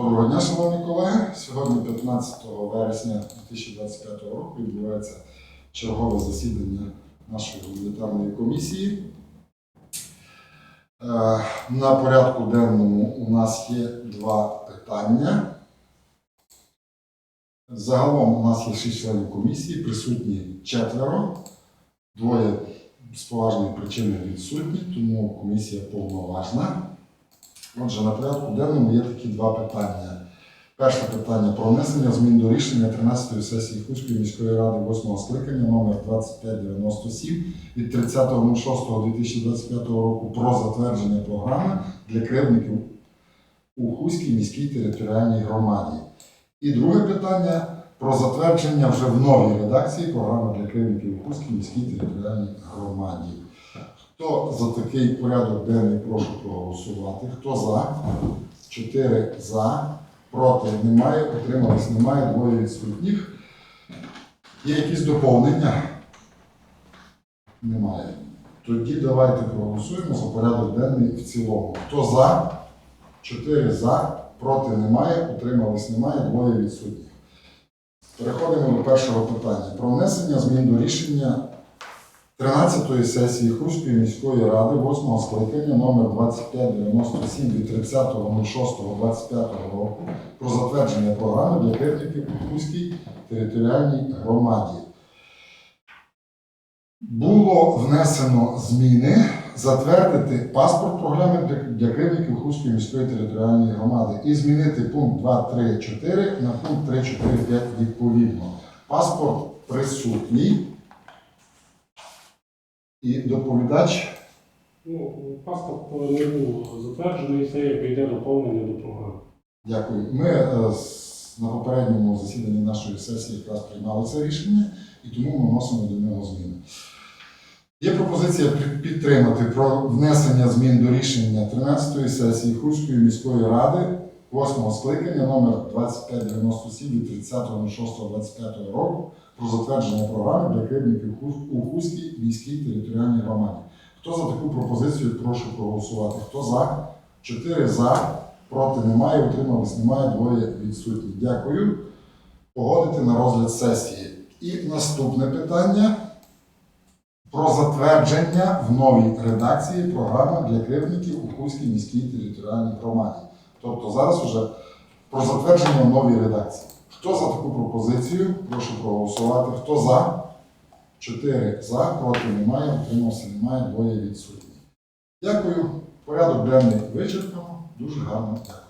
Доброго дня, шановні колеги. Сьогодні, 15 вересня 2025 року, відбувається чергове засідання нашої гуманітарної комісії. Е, На порядку денному у нас є два питання. Загалом у нас є шість членів комісії, присутні четверо, двоє з поважної причини відсутні, тому комісія повноважна. Отже, на порядку денному є такі два питання. Перше питання про внесення змін до рішення 13-ї сесії Хуської міської ради 8 скликання номер 2597 від 30.06.2025 року про затвердження програми для кривдників у Хуській міській територіальній громаді. І друге питання про затвердження вже в новій редакції програми для кривдників у Хуській міській територіальній громаді. Хто за такий порядок денний прошу проголосувати? Хто за? Чотири за. Проти немає, утримались немає, двоє відсутніх. Є якісь доповнення? Немає. Тоді давайте проголосуємо за порядок денний в цілому. Хто за? Чотири за. Проти немає, утримались немає, двоє відсутніх. Переходимо до першого питання. Про внесення змін до рішення 13-ї сесії Хруської міської ради 8 скликання номер 2597 від 30.06.25 року про затвердження програми для кривдників у Хуській територіальній громаді. Було внесено зміни затвердити паспорт програми для, кривдників Хуської міської територіальної громади і змінити пункт 2.3.4 на пункт 3.4.5 відповідно. Паспорт присутній. І доповідач Ну, паспорт не був затверджений, це як йде доповнення до програми. Дякую. Ми е, на попередньому засіданні нашої сесії якраз приймали це рішення, і тому ми вносимо до нього зміни. Є пропозиція під- підтримати про внесення змін до рішення 13-ї сесії Хурської міської ради 8 скликання номер 2597 від 30.06.25 року про затвердження програми для кривдників Хус- у міській територіальній громаді. Хто за таку пропозицію, прошу проголосувати. Хто за? Чотири за. Проти немає, утримались немає, двоє відсутні. Дякую. Погодити на розгляд сесії. І наступне питання про затвердження в новій редакції програми для кривдників у Хуській міській територіальній громаді. Тобто зараз вже про затвердження нової редакції. Хто за таку пропозицію? Прошу проголосувати. Хто за? Чотири за, проти немає, утримався немає, двоє відсутні. Дякую. Порядок денний вичерпано. Дуже гарно дякую.